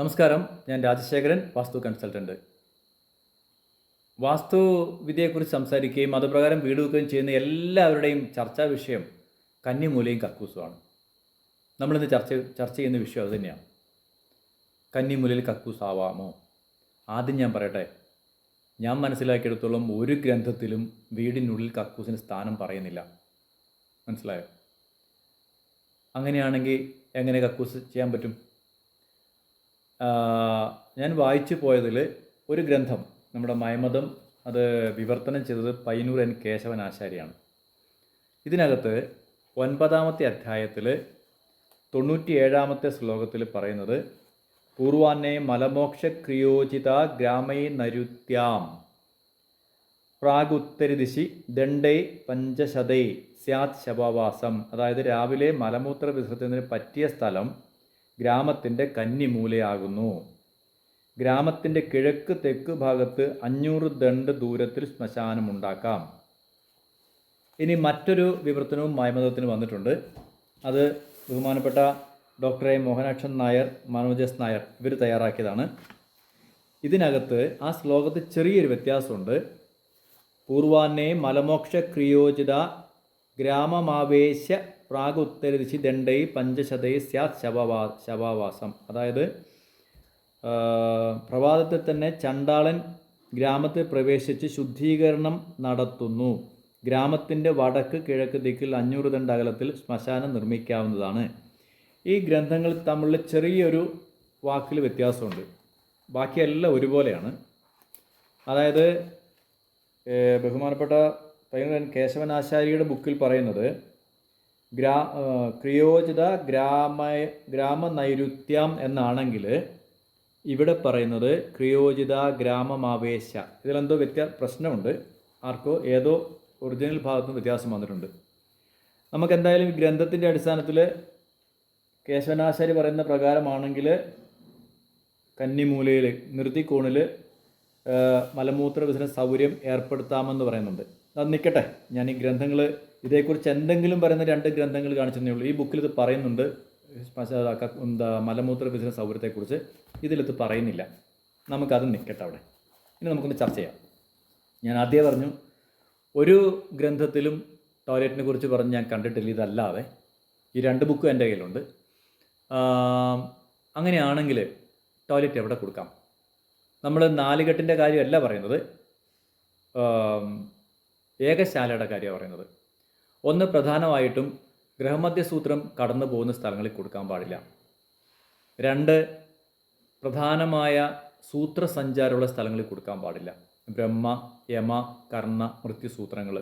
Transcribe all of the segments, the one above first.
നമസ്കാരം. ഞാൻ രാജശേഖരൻ വാസ്തു കൺസൾട്ടന്റ് വാസ്തുവിദ്യയെക്കുറിച്ച് സംസാരിക്കുകയും അതുപ്രകാരം വീട് വെക്കുകയും ചെയ്യുന്ന എല്ലാവരുടെയും ചർച്ചാ വിഷയം കന്നിമൂലയും കക്കൂസുമാണ്. നമ്മളിന്ന് ചർച്ച ചർച്ച ചെയ്യുന്ന വിഷയം അതുതന്നെയാണ് കന്നിമൂലയിൽ കക്കൂസ് ആവാമോ ആദ്യം ഞാൻ പറയട്ടെ. ഞാൻ മനസ്സിലാക്കിയെടുത്തോളം ഒരു ഗ്രന്ഥത്തിലും വീടിനുള്ളിൽ കക്കൂസിന് സ്ഥാനം പറയുന്നില്ല. മനസ്സിലായോ? അങ്ങനെയാണെങ്കിൽ എങ്ങനെ കക്കൂസ് ചെയ്യാൻ പറ്റും? ഞാൻ വായിച്ചു പോയതിൽ ഒരു ഗ്രന്ഥം നമ്മുടെ മയമതം അത് വിവർത്തനം ചെയ്തത് പൈനൂർ എൻ കേശവൻ ആശാരിയാണ്. ഇതിനകത്ത് ഒൻപതാമത്തെ അധ്യായത്തിൽ തൊണ്ണൂറ്റിയേഴാമത്തെ ശ്ലോകത്തിൽ പറയുന്നത് പൂർവാന്നെ മലമോക്ഷക്രിയോചിത ഗ്രാമൈ നരുത്യാം പ്രാഗുത്തരിദിശി ദണ്ഡൈ പഞ്ചശതൈ സ്യാത് ശവാവാസം. അതായത് രാവിലെ മലമൂത്ര വിസർജനത്തിന് പറ്റിയ സ്ഥലം ഗ്രാമത്തിന്റെ കന്നിമൂലയാകുന്നു. ഗ്രാമത്തിന്റെ കിഴക്ക് തെക്ക് ഭാഗത്ത് അഞ്ഞൂറ് ദണ്ട് ദൂരത്തിൽ ശ്മശാനമുണ്ടാക്കാം. ഇനി മറ്റൊരു വിവർത്തനവും മയമതത്തിന് വന്നിട്ടുണ്ട്. അത് ബഹുമാനപ്പെട്ട ഡോക്ടർ എ മോഹനാക്ഷൻ നായർ മനോജസ് നായർ ഇവർ തയ്യാറാക്കിയതാണ്. ഇതിനകത്ത് ആ ശ്ലോകത്തിൽ ചെറിയൊരു വ്യത്യാസമുണ്ട്. പൂർവാന്നേ മലമോക്ഷ ക്രിയോചിത ഗ്രാമമാവേശ പ്രാഗുത്തരദിശി ദണ്ഡൈ പഞ്ചശതൈ സ്യാത് ശവവാ ശവാവാസം. അതായത് പ്രഭാതത്തിൽ തന്നെ ചണ്ടാളൻ ഗ്രാമത്തിൽ പ്രവേശിച്ച് ശുദ്ധീകരണം നടത്തുന്നു. ഗ്രാമത്തിന്റെ വടക്ക് കിഴക്ക് ദിക്കിൽ അഞ്ഞൂറ് ദണ്ഡ അകലത്തിൽ ശ്മശാനം നിർമ്മിക്കാവുന്നതാണ്. ഈ ഗ്രന്ഥങ്ങൾ തമ്മിൽ ചെറിയൊരു വാക്കിൽ വ്യത്യാസമുണ്ട്. ബാക്കിയെല്ലാം ഒരുപോലെയാണ്. അതായത് ബഹുമാനപ്പെട്ട പയ്യന്നൂരൻ കേശവനാശാരിയുടെ ബുക്കിൽ പറയുന്നത് ഗ്രാ ക്രിയോജിത ഗ്രാമ ഗ്രാമനൈരുത്യം എന്നാണെങ്കിൽ ഇവിടെ പറയുന്നത് ക്രിയോചിത ഗ്രാമമാവേശ. ഇതിലെന്തോ വ്യത്യാ പ്രശ്നമുണ്ട്. ആർക്കോ ഏതോ ഒറിജിനൽ ഭാഗത്തും വ്യത്യാസം വന്നിട്ടുണ്ട്. നമുക്ക് എന്തായാലും ഈ ഗ്രന്ഥത്തിന്റെ അടിസ്ഥാനത്തിൽ കേശവനാശാരി പറയുന്ന പ്രകാരമാണെങ്കിൽ കന്നിമൂലയിൽ നിർത്തിക്കോണിൽ മലമൂത്ര വിസന സൗകര്യം ഏർപ്പെടുത്താമെന്ന് പറയുന്നുണ്ട്. നിൽക്കട്ടെ. ഞാൻ ഈ ഗ്രന്ഥങ്ങൾ ഇതേക്കുറിച്ച് എന്തെങ്കിലും പറയുന്ന രണ്ട് ഗ്രന്ഥങ്ങൾ കാണിച്ചതേ ഉള്ളൂ. ഈ ബുക്കിൽ ഇത് പറയുന്നുണ്ട്. എന്താ മലമൂത്ര വിസർജന സൗകര്യത്തെക്കുറിച്ച് ഇതിലിത് പറയുന്നില്ല. നമുക്കത് നിൽക്കട്ടെ അവിടെ. ഇനി നമുക്കൊന്ന് ചർച്ച ചെയ്യാം. ഞാൻ ആദ്യമേ പറഞ്ഞു ഒരു ഗ്രന്ഥത്തിലും ടോയ്ലറ്റിനെ കുറിച്ച് പറഞ്ഞ് ഞാൻ കണ്ടിട്ടില്ല ഇതല്ലാതെ. ഈ രണ്ട് ബുക്കും എന്റെ കയ്യിലുണ്ട്. അങ്ങനെയാണെങ്കിൽ ടോയ്ലറ്റ് എവിടെ കൊടുക്കാം? നമ്മൾ നാലുകെട്ടിന്റെ കാര്യമല്ല പറയുന്നത്. ഏകശാലയുടെ കാര്യമാണ് പറയുന്നത്. ഒന്ന് പ്രധാനമായിട്ടും ഗ്രഹമധ്യസൂത്രം കടന്നു പോകുന്ന സ്ഥലങ്ങളിൽ കൊടുക്കാൻ പാടില്ല. രണ്ട് പ്രധാനമായ സൂത്രസഞ്ചാരമുള്ള സ്ഥലങ്ങളിൽ കൊടുക്കാൻ പാടില്ല. ബ്രഹ്മ യമ കർണ മൃത്യുസൂത്രങ്ങൾ.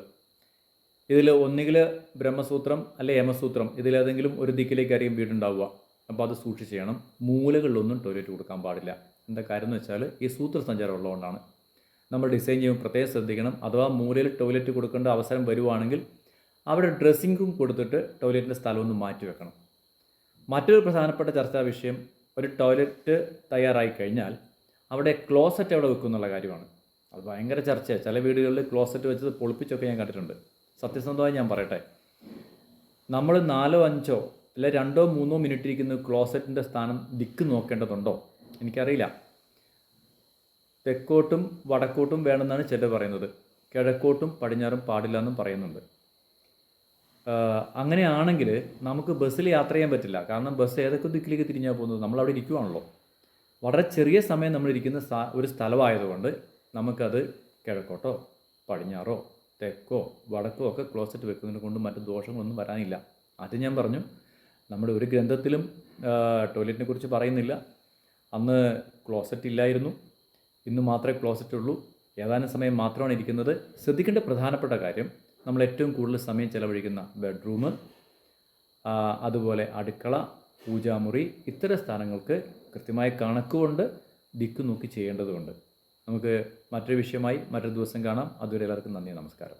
ഇതിൽ ഒന്നുകിൽ ബ്രഹ്മസൂത്രം അല്ലെ യമസൂത്രം ഇതിലേതെങ്കിലും ഒരു ദിക്കിലേക്കായിരിക്കും വീടുണ്ടാവുക അപ്പോൾ അത് സൂക്ഷിച്ച് ചെയ്യണം. മൂലകളിലൊന്നും ടോയ്ലറ്റ് കൊടുക്കാൻ പാടില്ല. എന്താ കാര്യം എന്ന് വെച്ചാൽ ഈ സൂത്രസഞ്ചാരം ഉള്ളതുകൊണ്ടാണ്. നമ്മൾ ഡിസൈൻ ചെയ്യുമ്പോൾ പ്രത്യേകം ശ്രദ്ധിക്കണം. അഥവാ മൂലയിൽ ടോയ്ലറ്റ് കൊടുക്കേണ്ട അവസരം വരുവാണെങ്കിൽ അവിടെ ഡ്രസ്സിംഗ് റൂം കൊടുത്തിട്ട് ടോയ്ലറ്റിന്റെ സ്ഥലം ഒന്ന് മാറ്റി വെക്കണം. മറ്റൊരു പ്രധാനപ്പെട്ട ചർച്ചാ വിഷയം ഒരു ടോയ്ലറ്റ് തയ്യാറായി കഴിഞ്ഞാൽ അവിടെ ക്ലോസറ്റ് അവിടെ വെക്കും എന്നുള്ള കാര്യമാണ്. അത് ഭയങ്കര ചർച്ചയാണ്. ചില വീടുകളിൽ ക്ലോസറ്റ് വെച്ചത് പൊളിപ്പിച്ചൊക്കെ ഞാൻ കണ്ടിട്ടുണ്ട്. സത്യസന്ധമായി ഞാൻ പറയട്ടെ. നമ്മൾ നാലോ അഞ്ചോ അല്ലെ രണ്ടോ മൂന്നോ മിനിറ്റ് ഇരിക്കുന്ന ക്ലോസറ്റിന്റെ സ്ഥാനം ദിക്ക് നോക്കേണ്ടതുണ്ടോ? എനിക്കറിയില്ല. തെക്കോട്ടും വടക്കോട്ടും വേണമെന്നാണ് ചിലർ പറയുന്നത്. കിഴക്കോട്ടും പടിഞ്ഞാറും പാടില്ല എന്നും പറയുന്നുണ്ട്. അങ്ങനെയാണെങ്കിൽ നമുക്ക് ബസ്സിൽ യാത്ര ചെയ്യാൻ പറ്റില്ല. കാരണം ബസ് ഏതൊക്കെ ദിക്കിലേക്ക് തിരിഞ്ഞാൽ പോകുന്നത്? നമ്മൾ അവിടെ ഇരിക്കുവാണല്ലോ. വളരെ ചെറിയ സമയം നമ്മൾ ഇരിക്കുന്ന ഒരു സ്ഥലമായതുകൊണ്ട് നമുക്കത് കിഴക്കോട്ടോ പടിഞ്ഞാറോ തെക്കോ വടക്കോ ഒക്കെ ക്ലോസറ്റ് വെക്കുന്നതിനെ കൊണ്ട് മറ്റു ദോഷങ്ങളൊന്നും വരാനില്ല. അത് ഞാൻ പറഞ്ഞു നമ്മുടെ ഒരു ഗ്രന്ഥത്തിലും ടോയ്ലറ്റിനെ കുറിച്ച് പറയുന്നില്ല. അന്ന് ക്ലോസറ്റ് ഇല്ലായിരുന്നു. ഇന്ന് മാത്രമേ ക്ലോസറ്റ് ഉള്ളൂ. ഏതാനും സമയം മാത്രമാണ് ഇരിക്കുന്നത്. ശ്രദ്ധിക്കേണ്ട പ്രധാനപ്പെട്ട കാര്യം നമ്മൾ ഏറ്റവും കൂടുതൽ സമയം ചെലവഴിക്കുന്ന ബെഡ്റൂം അതുപോലെ അടുക്കള പൂജാമുറി ഇത്തരം സ്ഥാനങ്ങൾക്ക് കൃത്യമായ കണക്കുകൊണ്ട് ദിക്കു നോക്കി ചെയ്യേണ്ടതുണ്ട്. നമുക്ക് മറ്റൊരു വിഷയമായി മറ്റൊരു ദിവസം കാണാം. അതുവരെ എല്ലാവർക്കും നന്ദി നമസ്കാരം.